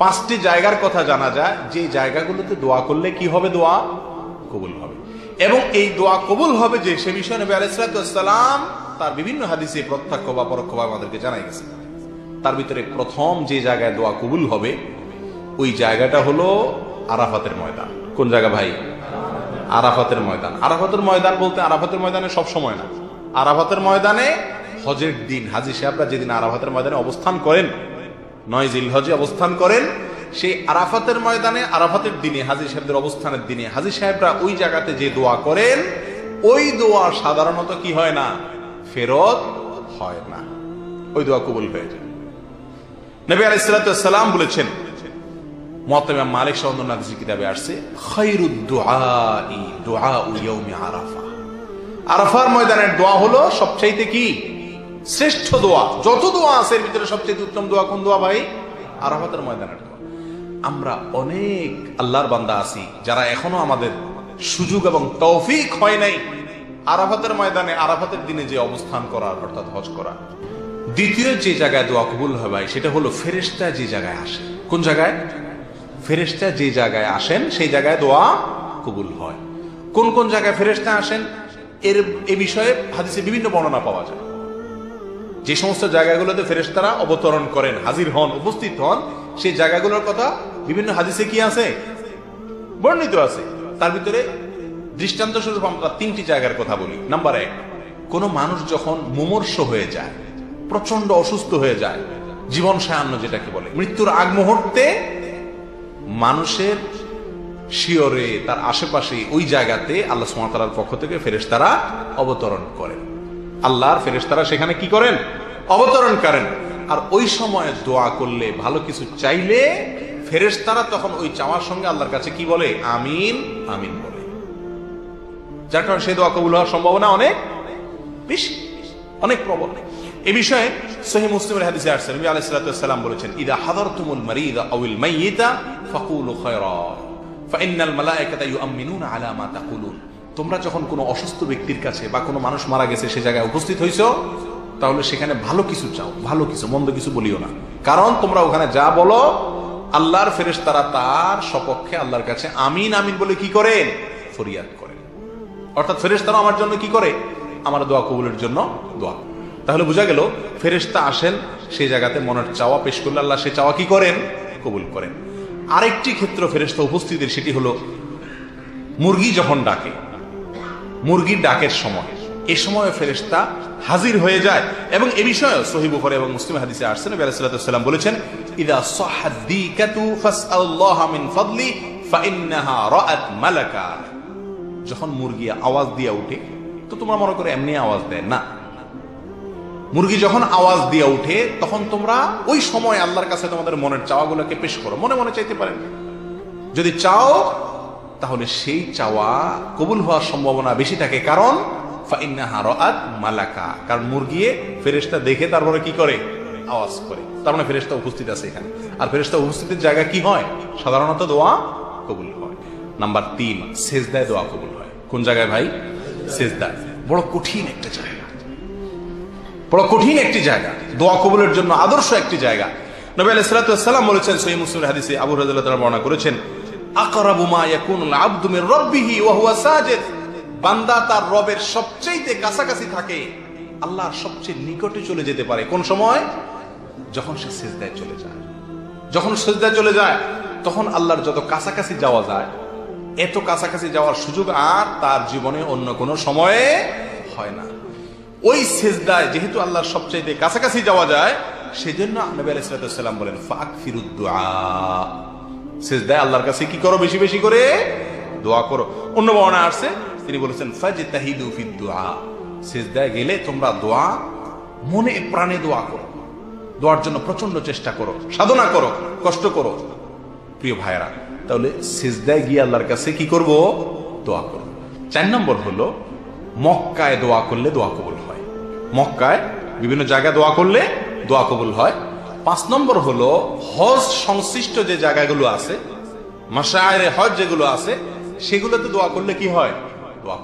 পাঁচটি জায়গার কথা জানা যায়, যে জায়গাগুলোতে দোয়া করলে কি হবে দোয়া? কবুল হবে। এবং এই দোয়া কবুল হবে যে সে বিষয়ে নবী আলাইসালাম তার বিভিন্ন হাদিসে প্রত্যক্ষ বা পরোক্ষভাবে আমাদেরকে জানাই গেছে। তার ভিতরে প্রথম যে জায়গায় দোয়া কবুল হবে, ওই জায়গাটা হলো আরাফাতের ময়দান। কোন জায়গা ভাই? আরাফাতের ময়দান। আরাফাতের ময়দান বলতে আরাফাতের ময়দানে সব সময় না। আরাফাতের ময়দানে হজের দিন, হাজি সাহেবরা যেদিন আরাফাতের ময়দানে অবস্থান করেন নয় জিল হজে অবস্থান করেন। সেই আরাফাতের ময়দানে, আরাফাতের দিনে, হাজি সাহেবদের অবস্থানের দিনে হাজি সাহেবরা ওই জায়গাতে যে দোয়া করেন, ওই দোয়া সাধারণত কি হয় না? ফেরত হয় না। ওই দোয়া কবুল হয়ে যায়। বলেছেন আরাফা। আরাফার ময়দানের দোয়া হলো সবচাইতে কি? শ্রেষ্ঠ দোয়া, যত দোয়া আছে এর ভিতরে সবচেয়ে উত্তম দোয়া কোন দোয়া ভাই? আরাফাতের ময়দানের দোয়া। আমরা অনেক আল্লাহর বান্দা আছি, যারা এখনও আমাদের সুযোগ এবং তৌফিক হয় নাই আরাফাতের ময়দানে, আরাফাতের দিনে যে অবস্থান করা অর্থাৎ হজ করা দ্বিতীয় যে জায়গায় দোয়া কবুল হয় ভাই, সেটা হলো ফেরেশতা যে জায়গায় আসে কোন জায়গায়? ফেরেশতা যে জায়গায় আসেন, সেই জায়গায় দোয়া কবুল হয়। কোন কোন জায়গায় ফেরেশতা আসেন? এর, এ বিষয়ে হাদিসে বিভিন্ন বর্ণনা পাওয়া যায়। যে সমস্ত জায়গাগুলোতে ফেরেশতারা অবতরণ করেন, হাজির হন, উপস্থিত হন, সেই জায়গাগুলোর কথা বিভিন্ন হাদিসে কি আছে? বর্ণিত আছে। তার ভিতরে দৃষ্টান্ত স্বরূপ আমরা তিনটি জায়গার কথা বলি। নাম্বার এক, কোন মানুষ যখন মুমর্ষ হয়ে যায় প্রচণ্ড অসুস্থ হয়ে যায়, জীবন সায়ান্ন যেটাকে বলে, মৃত্যুর আগ মুহূর্তে মানুষের শিওরে তার আশেপাশে ওই জায়গাতে আল্লাহ সুমাতার পক্ষ থেকে ফেরেশতারা অবতরণ করেন। আল্লাহর ফেরেশতারা সেখানে কি করেন? অবতরণ করেন। আর ওই সময় দোয়া করলে, ভালো কিছু চাইলে ফেরেশতারা তখন ওই চাওয়ার সঙ্গে আল্লাহর কাছে কি বলে? আমিন আমিন বলে। যার কারণে সেই দোয়া কবুল হওয়ার সম্ভাবনা অনেক বেশি, অনেক প্রবল। এ বিষয়ে সহি মুসলিমের হাদিসে আসছে, নবী আলাইহিস ওয়াসসালাম বলেছেন, ইদা হাদারতুমুল মারিদা আউল মাইয়িতা ফাকুলু খায়রা ফাইন্নাল মালায়েকাতা ইউআমিনুনা আলা মা তাকুলুন। তোমরা যখন কোনো অসুস্থ ব্যক্তির কাছে বা কোনো মানুষ মারা গেছে, সে জায়গায় উপস্থিত হইছো, তাহলে সেখানে ভালো কিছু চাও, ভালো কিছু, মন্দ কিছু বলিও না। কারণ তোমরা ওখানে যা বলো, আল্লাহর ফেরেশতারা তার সপক্ষে আল্লাহর কাছে আমিন আমিন বলে কি করেন ফরিয়াদ করেন অর্থাৎ ফেরেশতারা আমার জন্য কি করে? আমার দোয়া কবুলের জন্য দোয়া তাহলে বোঝা গেল, ফেরেশতা আসেন সেই জায়গাতে মনের চাওয়া পেশ করলে আল্লাহ সে চাওয়া কি করেন? কবুল করেন। আরেকটি ক্ষেত্র ফেরেশতা উপস্থিতির সেটি হলো মুরগি যখন ডাকে মুরগির ডাকের সময়। এ সময় ফেরেশতা হাজির হয়ে যায় এবং এ বিষয়ে সহিব করে এবং মুসলিম হাদিসে আসছেন নবী আলাইহিস সাল্লাম বলেছেন, ইদা সাহাদ্দিকাতু ফাসআল্লাহ মিন ফাদলি ফাইন্নাহা রাআত মালাকা। যখন মুরগি আওয়াজ দিয়ে উঠে, তো তোমরা মনে করে এমনি আওয়াজ দেয়। না। মুরগি যখন আওয়াজ দিয়ে উঠে, তখন তোমরা ওই সময় আল্লাহর কাছে তোমাদের মনের চাওয়াগুলোকে পেশ করো। মনে মনে চাইতে পারেন। যদি চাও তাহলে সেই চাওয়া কবুল হওয়ার সম্ভাবনা বেশি থাকে। কারণ মালাকা। কারণ মুরগি ফেরেশতা দেখে তারপরে কি করে? আওয়াজ করে। তার মানে ফেরেশতা উপস্থিত আছে এখানে। আর ফেরেশতা উপস্থিতির জায়গা কি হয়? সাধারণত দোয়া কবুল হয়। নাম্বার তিন, সেজদায় দোয়া কবুল হয়। কোন জায়গায় ভাই? সেজদায়। বড় কঠিন একটা জায়গা। বড় কঠিন একটি জায়গা। দোয়া কবুলের জন্য আদর্শ একটি জায়গা। নবী আলাইহিস সালাম বলেছেন সহিহ মুসলিম হাদিসে আবু তাআলা বর্ণনা করেছেন বান্দা তার রবের সবচেয়ে কাছাকাছি থাকে। আল্লাহর সবচেয়ে নিকটে চলে যেতে পারে। কোন সময়? যখন সে চলে যায়। যখন চলে যায়, তখন আল্লাহর যত কাছাকাছি যাওয়া যায়, এত কাছাকাছি যাওয়ার সুযোগ আর তার জীবনে অন্য কোনো সময়ে হয় না। ওই সেজদায় যেহেতু আল্লাহর সবচাইতে কাছাকাছি যাওয়া যায়, সেজন্য নবী আলাইসালাম বলেন ফাক ফিরুদ্দোয়া সেজদায় আল্লাহর কাছে কি করো বেশি বেশি করে? দোয়া করো। অন্য বর্ণা আসছে, তিনি বলেছেন ফাজে তাহিদু ফিদ্দোয়া সেজদায় গেলে তোমরা দোয়া, মনে প্রাণে দোয়া করো। দোয়ার জন্য প্রচণ্ড চেষ্টা করো, সাধনা করো, কষ্ট করো। প্রিয় ভাইরা তাহলে সেজদায় গিয়ে আল্লাহর কাছে কি করব? দোয়া করো চার নম্বর হলো, মক্কায় দোয়া করলে দোয়া কবুল হয়। মক্কায় বিভিন্ন জায়গায় দোয়া করলে দোয়া কবুল হয়। পাঁচ নম্বর হলো হজ সংশ্লিষ্ট যে জায়গাগুলো আছে মাসায়ের হজ যেগুলো আছে, সেগুলোতে দোয়া করলে কি হয়? দোয়া